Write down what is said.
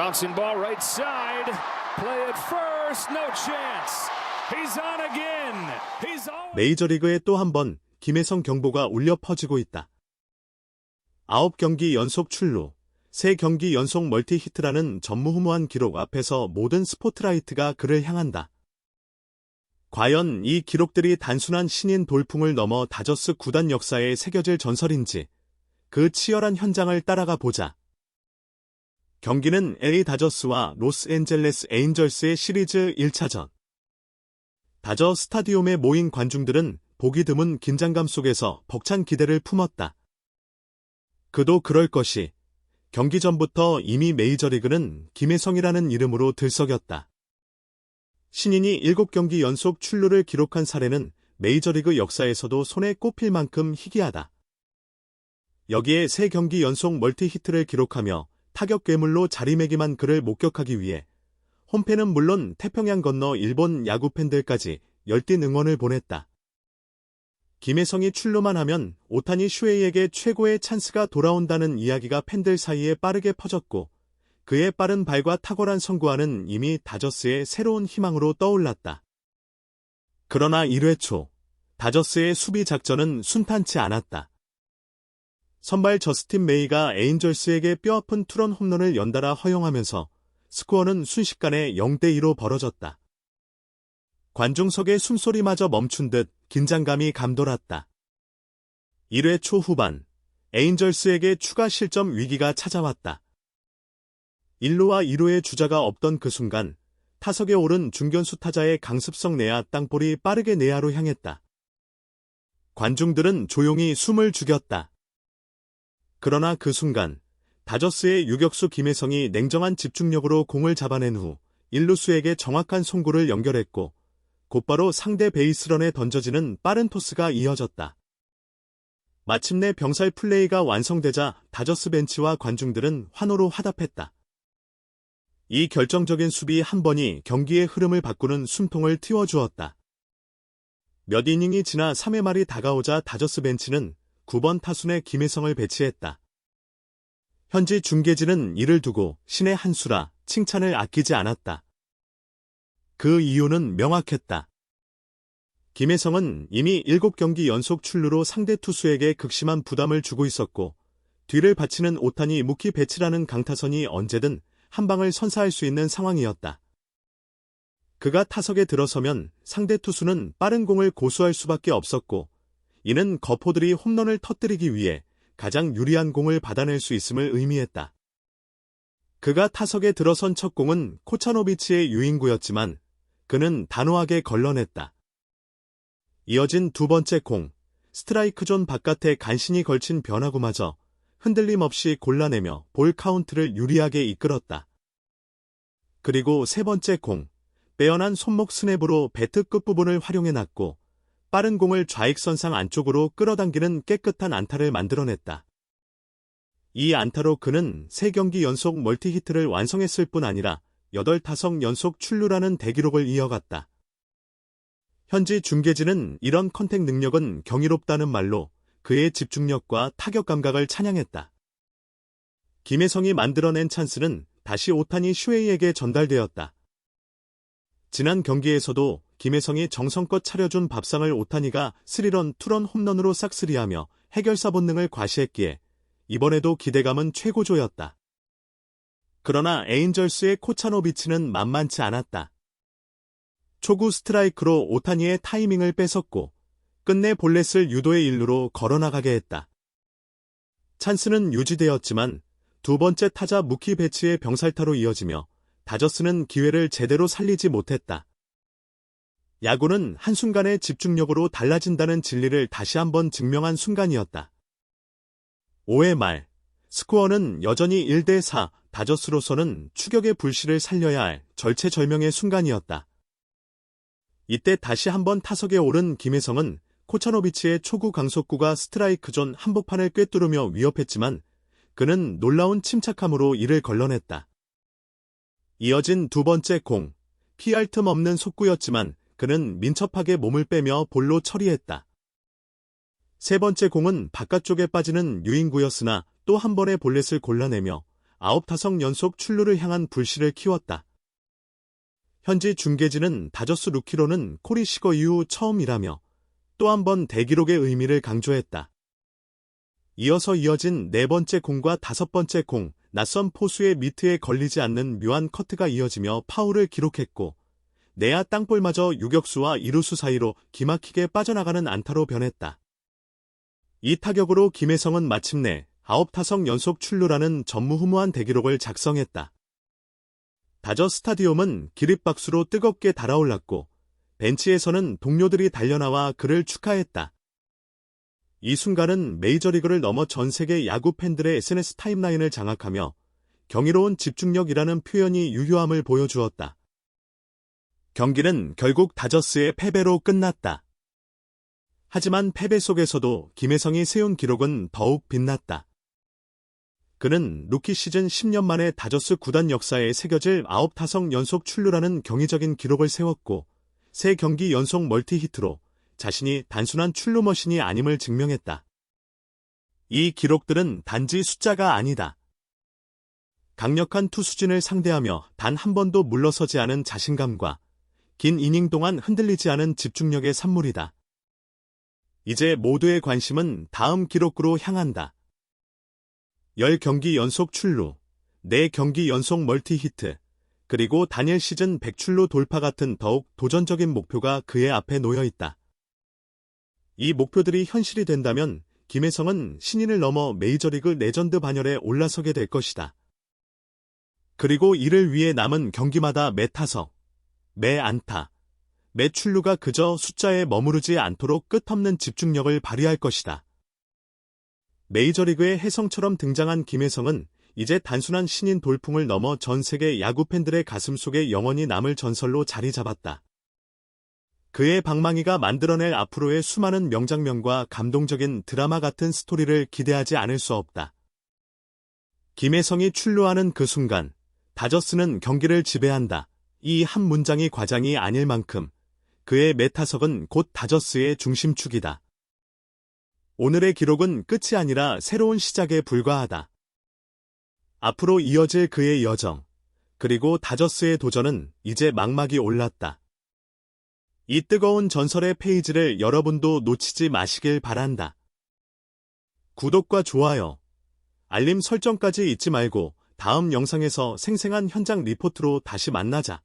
Bouncing ball right side. Play it first. No chance. He's on again. He's on. 메이저리그에 또 한 번 김혜성 경보가 울려 퍼지고 있다. 9경기 연속 출루, 3경기 연속 멀티 히트라는 전무후무한 기록 앞에서 모든 스포트라이트가 그를 향한다. 과연 이 기록들이 단순한 신인 돌풍을 넘어 다저스 구단 역사에 새겨질 전설인지 그 치열한 현장을 따라가 보자. 경기는 LA 다저스와 로스앤젤레스 에인절스의 시리즈 1차전. 다저 스타디움에 모인 관중들은 보기 드문 긴장감 속에서 벅찬 기대를 품었다. 그도 그럴 것이 경기 전부터 이미 메이저리그는 김혜성이라는 이름으로 들썩였다. 신인이 7경기 연속 출루를 기록한 사례는 메이저리그 역사에서도 손에 꼽힐 만큼 희귀하다. 여기에 3경기 연속 멀티 히트를 기록하며 타격 괴물로 자리매김한 그를 목격하기 위해 홈팬은 물론 태평양 건너 일본 야구 팬들까지 열띤 응원을 보냈다. 김혜성이 출루만 하면 오타니 슈에이에게 최고의 찬스가 돌아온다는 이야기가 팬들 사이에 빠르게 퍼졌고 그의 빠른 발과 탁월한 선구안은 이미 다저스의 새로운 희망으로 떠올랐다. 그러나 1회 초 다저스의 수비 작전은 순탄치 않았다. 선발 저스틴 메이가 에인절스에게 뼈아픈 투런 홈런을 연달아 허용하면서 스코어는 순식간에 0대2로 벌어졌다. 관중석의 숨소리마저 멈춘 듯 긴장감이 감돌았다. 1회 초 후반, 에인절스에게 추가 실점 위기가 찾아왔다. 1루와 2루의 주자가 없던 그 순간, 타석에 오른 중견수 타자의 강습성 내야 땅볼이 빠르게 내야로 향했다. 관중들은 조용히 숨을 죽였다. 그러나 그 순간, 다저스의 유격수 김혜성이 냉정한 집중력으로 공을 잡아낸 후 1루수에게 정확한 송구를 연결했고 곧바로 상대 베이스런에 던져지는 빠른 토스가 이어졌다. 마침내 병살 플레이가 완성되자 다저스 벤치와 관중들은 환호로 화답했다. 이 결정적인 수비 한 번이 경기의 흐름을 바꾸는 숨통을 틔워주었다. 몇 이닝이 지나 3회 말이 다가오자 다저스 벤치는 9번 타순에 김혜성을 배치했다. 현지 중계진은 이를 두고 신의 한 수라 칭찬을 아끼지 않았다. 그 이유는 명확했다. 김혜성은 이미 7경기 연속 출루로 상대 투수에게 극심한 부담을 주고 있었고 뒤를 바치는 오타니 무키 배치라는 강타선이 언제든 한 방을 선사할 수 있는 상황이었다. 그가 타석에 들어서면 상대 투수는 빠른 공을 고수할 수밖에 없었고 이는 거포들이 홈런을 터뜨리기 위해 가장 유리한 공을 받아낼 수 있음을 의미했다. 그가 타석에 들어선 첫 공은 코차노비치의 유인구였지만 그는 단호하게 걸러냈다. 이어진 두 번째 공, 스트라이크 존 바깥에 간신히 걸친 변화구마저 흔들림 없이 골라내며 볼 카운트를 유리하게 이끌었다. 그리고 세 번째 공, 빼어난 손목 스냅으로 배트 끝부분을 활용해놨고 빠른 공을 좌익선상 안쪽으로 끌어당기는 깨끗한 안타를 만들어냈다. 이 안타로 그는 3경기 연속 멀티히트를 완성했을 뿐 아니라 8타석 연속 출루라는 대기록을 이어갔다. 현지 중계진은 이런 컨택 능력은 경이롭다는 말로 그의 집중력과 타격 감각을 찬양했다. 김혜성이 만들어낸 찬스는 다시 오타니 슈에이에게 전달되었다. 지난 경기에서도 김혜성이 정성껏 차려준 밥상을 오타니가 스리런 투런 홈런으로 싹쓸이하며 해결사 본능을 과시했기에 이번에도 기대감은 최고조였다. 그러나 에인절스의 코차노비치는 만만치 않았다. 초구 스트라이크로 오타니의 타이밍을 뺏었고 끝내 볼넷을 유도의 일루로 걸어나가게 했다. 찬스는 유지되었지만 두 번째 타자 무키 배치의 병살타로 이어지며 다저스는 기회를 제대로 살리지 못했다. 야구는 한순간의 집중력으로 달라진다는 진리를 다시 한번 증명한 순간이었다. 5회 말, 스코어는 여전히 1대4, 다저스로서는 추격의 불씨를 살려야 할 절체절명의 순간이었다. 이때 다시 한번 타석에 오른 김혜성은 코차노비치의 초구 강속구가 스트라이크 존 한복판을 꿰뚫으며 위협했지만 그는 놀라운 침착함으로 이를 걸러냈다. 이어진 두 번째 공, 피할 틈 없는 속구였지만 그는 민첩하게 몸을 빼며 볼로 처리했다. 세 번째 공은 바깥쪽에 빠지는 유인구였으나 또 한 번의 볼넷을 골라내며 아홉 타석 연속 출루를 향한 불씨를 키웠다. 현지 중계진은 다저스 루키로는 코리 시거 이후 처음이라며 또 한 번 대기록의 의미를 강조했다. 이어서 이어진 네 번째 공과 다섯 번째 공, 낯선 포수의 미트에 걸리지 않는 묘한 커트가 이어지며 파울을 기록했고, 내야 땅볼마저 유격수와 이루수 사이로 기막히게 빠져나가는 안타로 변했다. 이 타격으로 김혜성은 마침내 아홉 타석 연속 출루라는 전무후무한 대기록을 작성했다. 다저 스타디움은 기립박수로 뜨겁게 달아올랐고, 벤치에서는 동료들이 달려나와 그를 축하했다. 이 순간은 메이저리그를 넘어 전 세계 야구 팬들의 SNS 타임라인을 장악하며 경이로운 집중력이라는 표현이 유효함을 보여주었다. 경기는 결국 다저스의 패배로 끝났다. 하지만 패배 속에서도 김혜성이 세운 기록은 더욱 빛났다. 그는 루키 시즌 10년 만에 다저스 구단 역사에 새겨질 9타석 연속 출루라는 경이적인 기록을 세웠고, 세 경기 연속 멀티히트로 자신이 단순한 출루 머신이 아님을 증명했다. 이 기록들은 단지 숫자가 아니다. 강력한 투수진을 상대하며 단 한 번도 물러서지 않은 자신감과 긴 이닝 동안 흔들리지 않은 집중력의 산물이다. 이제 모두의 관심은 다음 기록으로 향한다. 10경기 연속 출루, 4경기 연속 멀티히트, 그리고 단일 시즌 100출루 돌파 같은 더욱 도전적인 목표가 그의 앞에 놓여 있다. 이 목표들이 현실이 된다면 김혜성은 신인을 넘어 메이저리그 레전드 반열에 올라서게 될 것이다. 그리고 이를 위해 남은 경기마다 매 타석, 매 안타, 매 출루가 그저 숫자에 머무르지 않도록 끝없는 집중력을 발휘할 것이다. 메이저리그의 혜성처럼 등장한 김혜성은 이제 단순한 신인 돌풍을 넘어 전 세계 야구 팬들의 가슴 속에 영원히 남을 전설로 자리 잡았다. 그의 방망이가 만들어낼 앞으로의 수많은 명장면과 감동적인 드라마 같은 스토리를 기대하지 않을 수 없다. 김혜성이 출루하는 그 순간, 다저스는 경기를 지배한다. 이 한 문장이 과장이 아닐 만큼 그의 메타석은 곧 다저스의 중심축이다. 오늘의 기록은 끝이 아니라 새로운 시작에 불과하다. 앞으로 이어질 그의 여정, 그리고 다저스의 도전은 이제 막막이 올랐다. 이 뜨거운 전설의 페이지를 여러분도 놓치지 마시길 바란다. 구독과 좋아요, 알림 설정까지 잊지 말고 다음 영상에서 생생한 현장 리포트로 다시 만나자.